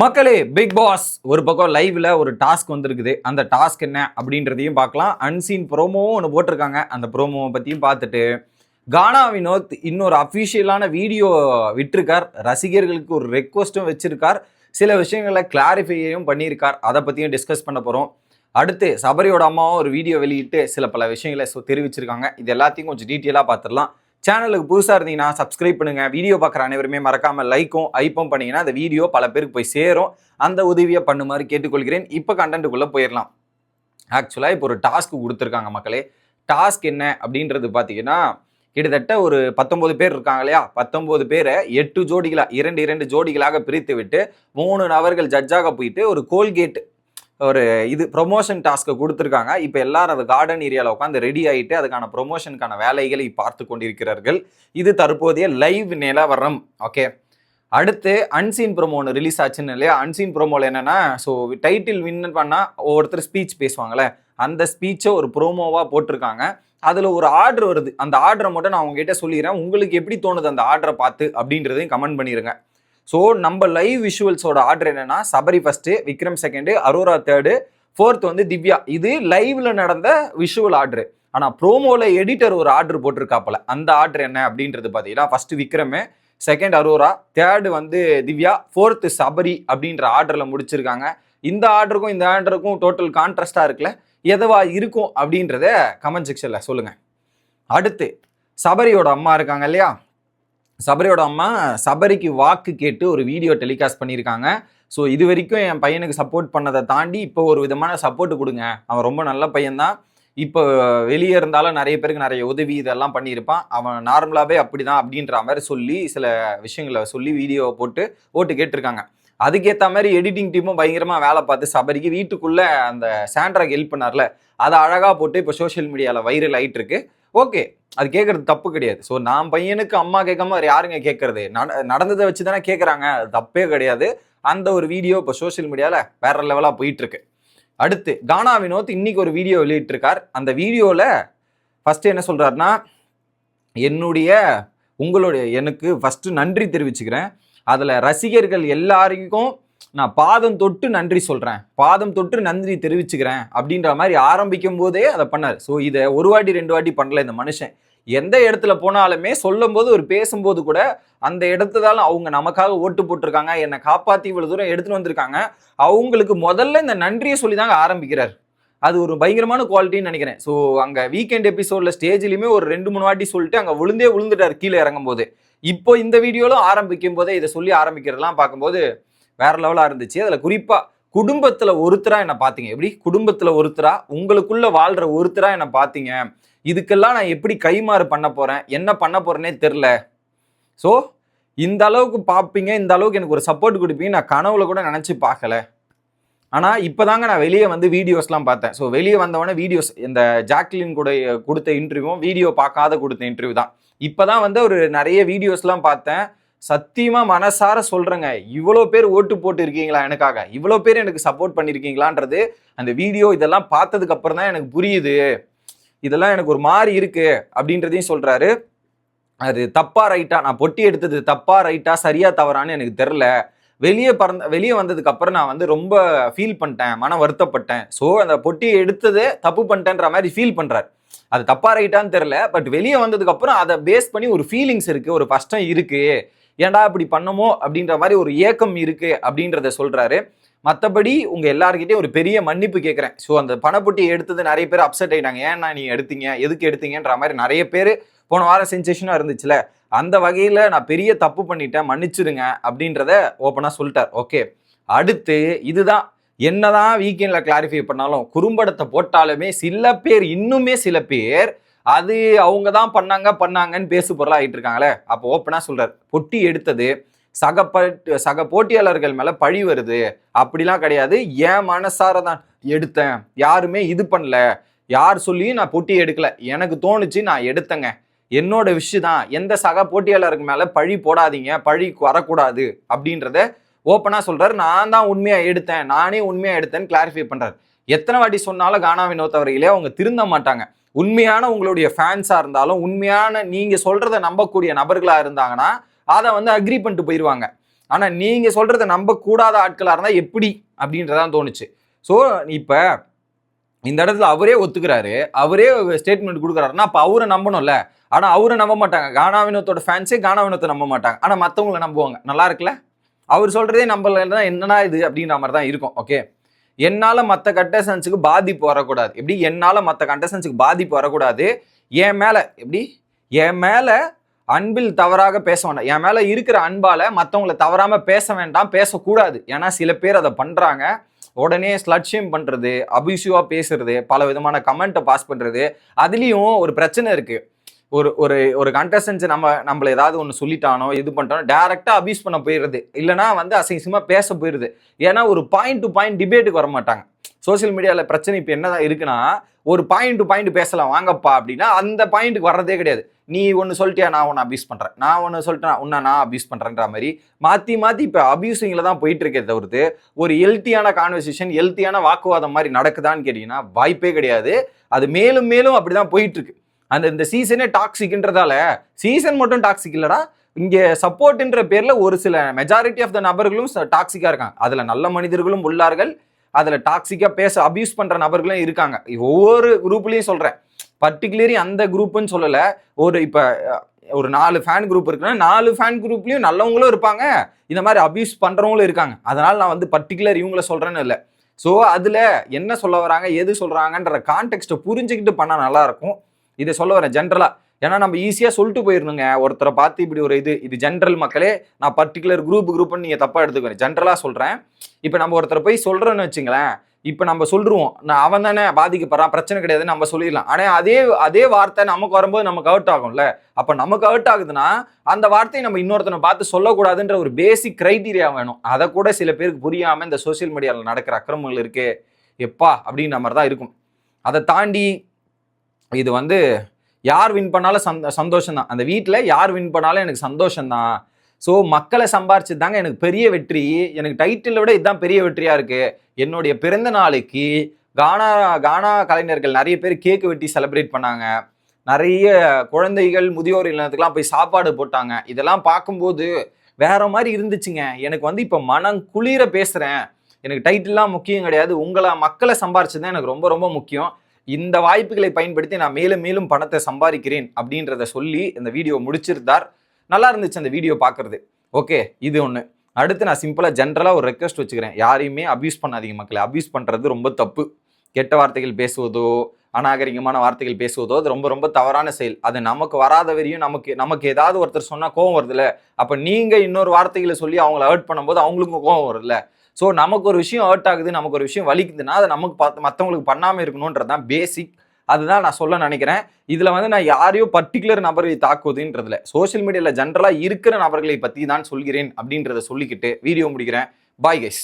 மக்களே big pass ஒரு பக்கம் லைவ்ல ஒரு டாஸ்க் வந்திருக்குது. அந்த டாஸ்க் என்ன அப்படின்றதையும் பார்க்கலாம். அன்சீன் ப்ரோமோவும் ஒன்று போட்டிருக்காங்க. அந்த ப்ரோமோவை பற்றியும் பார்த்துட்டு கானா வினோத் இன்னொரு அஃபிஷியலான வீடியோ விட்டிருக்கார். ரசிகர்களுக்கு ஒரு ரெக்வஸ்ட்டும் வச்சிருக்கார். சில விஷயங்களை கிளாரிஃபையும் பண்ணியிருக்கார். அதை பற்றியும் டிஸ்கஸ் பண்ண போகிறோம் அடுத்து சபரியோட அம்மாவும் ஒரு வீடியோ வெளியிட்டு சில பல விஷயங்களை தெரிவிச்சிருக்காங்க. இது எல்லாத்தையும் கொஞ்சம் டீட்டெயிலாக பார்த்துடலாம். சேனலுக்கு புதுசாக இருந்தீங்கன்னா சப்ஸ்கிரைப் பண்ணுங்கள் வீடியோ பார்க்குற அனைவருமே மறக்காம லைக்கும் ஐப்பும் பண்ணிங்கன்னா அந்த வீடியோ பல பேருக்கு போய் சேரும். அந்த உதவியை பண்ணுமாறு கேட்டுக்கொள்கிறேன். இப்போ கண்டென்ட்டுக்குள்ளே போயிடலாம். ஆக்சுவலாக இப்போ ஒரு டாஸ்க் கொடுத்துருக்காங்க மக்களே. டாஸ்க் என்ன அப்படின்றது பார்த்தீங்கன்னா கிட்டத்தட்ட ஒரு பத்தொம்போது பேர் இருக்காங்க இல்லையா? பத்தொம்போது பேரை எட்டு ஜோடிகளாக இரண்டு இரண்டு ஜோடிகளாக பிரித்து விட்டு மூணு நபர்கள் ஜட்ஜாக போயிட்டு ஒரு கோல்கேட் ஒரு இது ப்ரொமோஷன் டாஸ்க்கை கொடுத்துருக்காங்க. இப்போ எல்லாரும் அது கார்டன் ஏரியாவில் உட்காந்து ரெடி ஆகிட்டு அதுக்கான ப்ரொமோஷனுக்கான வேலைகளை பார்த்து கொண்டிருக்கிறார்கள். இது தற்போதைய லைவ் நிலவரம். ஓகே அடுத்து அன்சீன் ப்ரோமோ ஒன்று ரிலீஸ் ஆச்சுன்னு இல்லையா? அன்சீன் ப்ரோமோவில் என்னென்னா ஸோ டைட்டில் வின் பண்ணால் ஒவ்வொருத்தர் ஸ்பீச் பேசுவாங்கல்ல. அந்த ஸ்பீச்சை ஒரு ப்ரோமோவாக போட்டிருக்காங்க. அதில் ஒரு ஆர்டர் வருது. அந்த ஆர்டரை மட்டும் நான் உங்ககிட்ட சொல்லிடுறேன். உங்களுக்கு எப்படி தோணுது அந்த ஆர்டரை பார்த்து அப்படின்றதையும் கமெண்ட் பண்ணிடுங்க ஸோ நம்ம லைவ் விஷுவல்ஸோட ஆர்டர் என்னன்னா Sabari first Vikram second Arora third fourth வந்து திவ்யா. இது லைவ்ல நடந்த விஷுவல் ஆர்டர் ஆனால் ப்ரோமோவில் எடிட்டர் ஒரு ஆர்டர் போட்டிருக்காப்பல. அந்த ஆர்டர் என்ன அப்படின்றது பார்த்தீங்கன்னா first Vikram second Arora third வந்து திவ்யா ஃபோர்த்து சபரி அப்படின்ற ஆர்டரில் முடிச்சிருக்காங்க. இந்த ஆர்டருக்கும் இந்த ஆர்டருக்கும் டோட்டல் கான்ட்ராஸ்டாக இருக்குல்ல? எதுவா இருக்கும் அப்படின்றத கமெண்ட் செக்ஷனில் சொல்லுங்கள் அடுத்து சபரியோட அம்மா இருக்காங்க இல்லையா? சபரியோட அம்மா சபரிக்கு வாக்கு கேட்டு ஒரு வீடியோ டெலிகாஸ்ட் பண்ணியிருக்காங்க. ஸோ இது வரைக்கும் என் பையனுக்கு சப்போர்ட் பண்ணதை தாண்டி இப்போ ஒரு விதமான சப்போர்ட் கொடுங்க. அவன் ரொம்ப நல்ல பையன்தான். இப்போ வெளியே இருந்தாலும் நிறைய பேருக்கு நிறைய உதவி இதெல்லாம் பண்ணியிருப்பான். அவன் நார்மலாகவே அப்படிதான் அப்படின்ற மாதிரி சொல்லி சில விஷயங்களை சொல்லி வீடியோவை போட்டு ஓட்டு கேட்டிருக்காங்க. அதுக்கேற்ற மாதிரி எடிட்டிங் டீமும் பயங்கரமாக வேலை பார்த்து சபரிக்கு வீட்டுக்குள்ளே அந்த சாண்ட்ராக்கு ஹெல்ப் பண்ணார்ல. அதை அழகாக போட்டு இப்போ சோஷியல் மீடியாவில் வைரல் ஆகிட்டு இருக்கு ஓகே அது கேட்கறது தப்பு கிடையாது. ஸோ நான் பையனுக்கு அம்மா கேட்காம வேறு யாருங்க கேட்கறது? நட நடந்ததை வச்சு தானே கேட்குறாங்க அது தப்பே கிடையாது. அந்த ஒரு வீடியோ இப்போ சோஷியல் மீடியாவில் வேற லெவலாக போயிட்டு இருக்கு அடுத்து கானா வினோத் இன்னைக்கு ஒரு வீடியோ வெளியிட்டிருக்கார். அந்த வீடியோவில் ஃபஸ்ட்டு என்ன சொல்கிறாருன்னா என்னுடைய உங்களுடைய எனக்கு ஃபஸ்ட்டு நன்றி தெரிவிச்சுக்கிறேன். அதில் ரசிகர்கள் எல்லாருக்கும் நான் பாதம் தொட்டு நன்றி சொல்கிறேன் பாதம் தொட்டு நன்றி தெரிவிச்சுக்கிறேன் அப்படின்ற மாதிரி ஆரம்பிக்கும் போதே அதை பண்ணார். ஸோ இதை ஒரு வாட்டி ரெண்டு வாட்டி பண்ணல இந்த மனுஷன். எந்த இடத்துல போனாலுமே சொல்லும்போது ஒரு பேசும்போது கூட அந்த இடத்துதால அவங்க நமக்காக ஓட்டு போட்டிருக்காங்க என்னை காப்பாற்றி இவ்வளோ தூரம் எடுத்துகிட்டு வந்திருக்காங்க. அவங்களுக்கு முதல்ல இந்த நன்றியை சொல்லி தாங்க ஆரம்பிக்கிறார். அது ஒரு பயங்கரமான குவாலிட்டின்னு நினைக்கிறேன். ஸோ அங்கே வீக்கெண்ட் எபிசோடில் ஸ்டேஜ்லையுமே ஒரு ரெண்டு மூணு வாட்டி சொல்லிட்டு அங்கே விழுந்தே விழுந்துட்டார் கீழே இறங்கும் போது இப்போ இந்த வீடியோவில் ஆரம்பிக்கும் போதே இதை சொல்லி ஆரம்பிக்கிறதெல்லாம் பார்க்கும்போது வேற லெவலாக இருந்துச்சு. அதில் குறிப்பாக குடும்பத்தில் ஒருத்தராக என்னை பார்த்தீங்க எப்படி? குடும்பத்தில் ஒருத்தரா உங்களுக்குள்ள வாழ்கிற ஒருத்தராக என்னை பார்த்தீங்க இதுக்கெல்லாம் நான் எப்படி கைமாறு பண்ண போகிறேன் என்ன பண்ண போகிறேனே தெரில ஸோ இந்த அளவுக்கு பார்ப்பீங்க இந்த அளவுக்கு எனக்கு ஒரு சப்போர்ட் கொடுப்பீங்க. நான் கனவுல கூட நினச்சி பார்க்கல ஆனால் இப்போதாங்க நான் வெளியே வந்து வீடியோஸ்லாம் பார்த்தேன். ஸோ வெளியே வந்தவொடனே வீடியோஸ் இந்த ஜாக்லின் கூட கொடுத்த இன்டர்வியூவும் வீடியோ பார்க்காத கொடுத்த இன்டர்வியூ தான். இப்போ தான் வந்து ஒரு நிறைய வீடியோஸ்லாம் பார்த்தேன். சத்தியமாக மனசார சொல்கிறேங்க இவ்வளோ பேர் ஓட்டு போட்டு இருக்கீங்களா எனக்காக? இவ்வளோ பேர் எனக்கு சப்போர்ட் பண்ணியிருக்கீங்களான்றது அந்த வீடியோ இதெல்லாம் பார்த்ததுக்கு அப்புறம் தான் எனக்கு புரியுது. இதெல்லாம் எனக்கு ஒரு மாதிரி இருக்குது அப்படின்றதையும் சொல்கிறாரு அது தப்பா ரைட்டா நான் பொட்டி எடுத்தது தப்பா ரைட்டா சரியா தவறான்னு எனக்கு தெரில வெளியே பறந்த வெளியே வந்ததுக்கு அப்புறம் நான் வந்து ரொம்ப ஃபீல் பண்ணிட்டேன். மன வருத்தப்பட்டேன். ஸோ அந்த பொட்டியை எடுத்ததே தப்பு பண்ணிட்டேன்ற மாதிரி ஃபீல் பண்ணுறாரு அது தப்பா ரைட்டான்னு தெரில பட் வெளியே வந்ததுக்கு அப்புறம் அதை பேஸ் பண்ணி ஒரு ஃபீலிங்ஸ் இருக்குது ஒரு கஷ்டம் இருக்குது ஏன்டா இப்படி பண்ணமோ அப்படின்ற மாதிரி ஒரு ஏக்கம் இருக்கு அப்படின்றத சொல்றாரு. மற்றபடி உங்க எல்லாருக்கிட்டையும் ஒரு பெரிய மன்னிப்பு கேட்குறேன் ஸோ அந்த பணப்பொட்டி எடுத்தது நிறைய பேர் அப்செட் ஆயிட்டாங்க. ஏன்னா நீ எடுத்தீங்க? எதுக்கு எடுத்தீங்கன்ற மாதிரி நிறைய பேர் போன வாரம் சென்சேஷனாக இருந்துச்சுல. அந்த வகையில் நான் பெரிய தப்பு பண்ணிட்டேன். மன்னிச்சிடுங்க அப்படின்றத ஓப்பனாக சொல்லிட்டார். ஓகே அடுத்து இதுதான். என்னதான் வீக்கெண்டில் கிளாரிஃபை பண்ணாலும் குறும்படத்தை போட்டாலுமே சில பேர் இன்னுமே சில பேர் அது அவங்க தான் பண்ணாங்க பண்ணாங்கன்னு பேசு பொருளாக ஆகிட்டு இருக்காங்களே அப்போ ஓப்பனாக சொல்கிறார் பொட்டி எடுத்தது சக ப- சக போட்டியாளர்கள் மேலே பழி வருது. அப்படிலாம் கிடையாது. என் மனசார தான் எடுத்தேன். யாருமே இது பண்ணல. யார் சொல்லியும் நான் பொட்டி எடுக்கல. எனக்கு தோணுச்சு நான் எடுத்தேங்க. என்னோட விஷயம் தான். எந்த சக போட்டியாளருக்கு மேலே பழி போடாதீங்க. பழி வரக்கூடாது. அப்படின்றத ஓப்பனாக சொல்கிறார் நான் தான் உண்மையாக எடுத்தேன். நானே உண்மையாக எடுத்தேன்னு கிளாரிஃபை பண்ணுறாரு எத்தனை வாட்டி சொன்னாலும் கானா வினோத் அவர்களே அவங்க திருந்த மாட்டாங்க. உண்மையான உங்களுடைய ஃபேன்ஸாக இருந்தாலும் உண்மையான நீங்கள் சொல்கிறத நம்பக்கூடிய நபர்களாக இருந்தாங்கன்னா அதை வந்து அக்ரி பண்ணிட்டு போயிடுவாங்க ஆனால் நீங்கள் சொல்கிறத நம்பக்கூடாத ஆட்களாக இருந்தால் எப்படி அப்படின்றதான் தோணுச்சு. ஸோ இப்போ இந்த இடத்துல அவரே ஒத்துக்கிறாரு. அவரே ஸ்டேட்மெண்ட் கொடுக்குறாருன்னா அப்போ அவரை நம்பணும்ல. ஆனால் அவரை நம்ப மாட்டாங்க. கானாவினத்தோட ஃபேன்ஸே கானாவினத்தை நம்ப மாட்டாங்க. ஆனால் மற்றவங்களை நம்புவாங்க. நல்லா இருக்குல்ல? அவர் சொல்கிறதே நம்பலைன்னா என்னன்னா இது அப்படின்ற மாதிரி தான் இருக்கும். ஓகே என்னால் மற்ற கண்டஸ்டன்ஸுக்கு பாதிப்பு வரக்கூடாது. எப்படி? என்னால் மற்ற கண்டஸ்டன்ஸுக்கு பாதிப்பு வரக்கூடாது. என் மேலே எப்படி? என் மேலே அன்பில் தவறாக பேச வேண்டாம். என் மேலே இருக்கிற அன்பால் மற்றவங்களை தவறாமல் பேச வேண்டாம் பேசக்கூடாது. ஏன்னா சில பேர் அதை பண்ணுறாங்க உடனே ஸ்லட்சியம் பண்ணுறது அபியூசிவா பேசுறது பல விதமான கமெண்ட்டை பாஸ் பண்ணுறது அதுலேயும் ஒரு பிரச்சனை இருக்குது ஒரு ஒரு ஒரு கண்டஸ்டன்ஸ் நம்ம நம்மள ஏதாவது ஒன்று சொல்லிட்டானோ இது பண்ணிட்டானோ டேரெக்டாக அபியூஸ் பண்ண போயிடுது இல்லைனா வந்து அசிங்கசியமாக பேச போயிடுது. ஏன்னா ஒரு பாயிண்ட் டு பாயிண்ட் டிபேட்டுக்கு வர மாட்டாங்க சோஷியல் மீடியாவில் பிரச்சனை இப்போ என்னதான் இருக்குன்னா ஒரு பாயிண்ட் டு பாயிண்ட் பேசலாம். வாங்கப்பா அப்படின்னா அந்த பாயிண்ட்டுக்கு வர்றதே கிடையாது. நீ ஒன்று சொல்லிட்டியா நான் ஒன்று அபியூஸ் பண்ணுறேன் நான் ஒன்று சொல்லிட்டேன் உன்னை நான் அபியூஸ் பண்ணுறேன்ற மாதிரி மாற்றி மாற்றி இப்போ அபியூசிங்கில் தான் போயிட்டு இருக்கே தவிர்த்து ஒரு ஹெல்த்தியான கான்வர்சேஷன் ஹெல்த்தியான வாக்குவாதம் மாதிரி நடக்குதான்னு கேட்டிங்கன்னா வாய்ப்பே கிடையாது. அது மேலும் மேலும் அப்படி தான் போயிட்டுருக்கு அந்த இந்த சீசனே டாக்ஸிக்ன்றதால சீசன் மட்டும் டாக்ஸிக் இல்லடா. இங்கே சப்போர்ட்ன்ற பேரில் ஒரு சில மெஜாரிட்டி ஆஃப் த நபர்களும் டாக்ஸிக்காக இருக்காங்க. அதில் நல்ல மனிதர்களும் உள்ளார்கள். அதில் டாக்ஸிக்காக பேச அப்யூஸ் பண்ணுற நபர்களும் இருக்காங்க. ஒவ்வொரு குரூப்லேயும் சொல்கிறேன் பர்டிகுலரி அந்த குரூப்புன்னு சொல்லலை. ஒரு இப்போ ஒரு நாலு ஃபேன் குரூப் இருக்குன்னா நாலு ஃபேன் குரூப்லேயும் நல்லவங்களும் இருப்பாங்க. இந்த மாதிரி அப்யூஸ் பண்ணுறவங்களும் இருக்காங்க. அதனால் நான் வந்து பர்டிகுலர் இவங்கள சொல்கிறேன்னு இல்லை. ஸோ அதில் என்ன சொல்ல வராங்க எது சொல்கிறாங்கன்ற கான்டெக்ட்டை புரிஞ்சுக்கிட்டு பண்ணால் நல்லாயிருக்கும் இதை சொல்ல வரேன் ஜென்ரலாக ஏன்னா நம்ம ஈஸியாக சொல்லிட்டு போயிடணுங்க ஒருத்தரை பார்த்து இப்படி ஒரு இது இது ஜென்ரல் மக்களே நான் பர்டிகுலர் குரூப் குரூப்னு நீங்கள் தப்பாக எடுத்துக்கிறேன் ஜென்ரலாக சொல்கிறேன் இப்போ நம்ம ஒருத்தரை போய் சொல்கிறோன்னு வச்சுங்களேன் இப்போ நம்ம சொல்லிருவோம். நான் அவன் தானே பாதிக்கப்படுறான் பிரச்சனை கிடையாதுன்னு நம்ம சொல்லிடலாம். ஆனால் அதே அதே வார்த்தை நமக்கு வரும்போது நமக்கு அவுட் ஆகும்ல. அப்போ நமக்கு அவுட் ஆகுதுன்னா அந்த வார்த்தையை நம்ம இன்னொருத்தனை பார்த்து சொல்லக்கூடாதுன்ற ஒரு பேசிக் க்ரைட்டீரியா வேணும். அதை கூட சில பேருக்கு புரியாமல் இந்த சோஷியல் மீடியாவில் நடக்கிற அக்கிரமங்கள் இருக்கே. எப்பா அப்படின்ற மாதிரி தான் இருக்கும். அதை தாண்டி இது வந்து யார் வின் பண்ணாலும் சந்த சந்தோஷம் தான் அந்த வீட்டில் யார் வின் பண்ணாலும் எனக்கு சந்தோஷம் தான் ஸோ மக்களை சம்பாரிச்சது தாங்க எனக்கு பெரிய வெற்றி. எனக்கு டைட்டிலை விட இதுதான் பெரிய வெற்றியாக இருக்குது என்னுடைய பிறந்த நாளைக்கு கானா கானா கலைஞர்கள் நிறைய பேர் கேக்கு வெட்டி செலிப்ரேட் பண்ணாங்க. நிறைய குழந்தைகள் முதியோர் இல்லத்துக்கெலாம் போய் சாப்பாடு போட்டாங்க. இதெல்லாம் பார்க்கும்போது வேற மாதிரி இருந்துச்சுங்க. எனக்கு வந்து இப்போ மனம் குளிர பேசுகிறேன் எனக்கு டைட்டில்லாம் முக்கியம் கிடையாது. உங்களை மக்களை சம்பாரிச்சது தான் எனக்கு ரொம்ப ரொம்ப முக்கியம். இந்த வாய்ப்புகளை பயன்படுத்தி நான் மேலும் மேலும் பணத்தை சம்பாதிக்கிறேன் அப்படின்றத சொல்லி இந்த வீடியோ முடிச்சிருந்தார். நல்லா இருந்துச்சு அந்த வீடியோ பார்க்கறது. ஓகே இது ஒன்று அடுத்து நான் சிம்பிளாக ஜென்ரலாக ஒரு ரெக்வஸ்ட் வச்சுக்கிறேன். யாரையுமே அப்யூஸ் பண்ணாதீங்க மக்களை. அப்யூஸ் பண்ணுறது ரொம்ப தப்பு. கெட்ட வார்த்தைகள் பேசுவதோ அநாகரிகமான வார்த்தைகள் பேசுவதோ அது ரொம்ப ரொம்ப தவறான செயல். அது நமக்கு வராத வரையும் நமக்கு நமக்கு ஏதாவது ஒருத்தர் சொன்னால் கோவம் வருதுல்ல. அப்போ நீங்கள் இன்னொரு வார்த்தைகளை சொல்லி அவங்கள ஹர்ட் பண்ணும்போது அவங்களுக்கும் கோவம் வருதுல்ல. ஸோ நமக்கு ஒரு விஷயம் ஹர்ட் ஆகுது நமக்கு ஒரு விஷயம் வலிக்குதுன்னா அதை நமக்கு பார்த்து மற்றவங்களுக்கு பண்ணாமல் இருக்கணுன்றது தான் பேசிக் அதுதான் நான் சொல்ல நினைக்கிறேன். இதில் வந்து நான் யாரையோ பர்டிகுலர் நபரை தாக்குவதுன்றதுல சோஷியல் மீடியாவில் ஜென்ரலாக இருக்கிற நபர்களை பற்றி தான் சொல்கிறேன் அப்படின்றத சொல்லிக்கிட்டு வீடியோ முடிக்கிறேன். Bye guys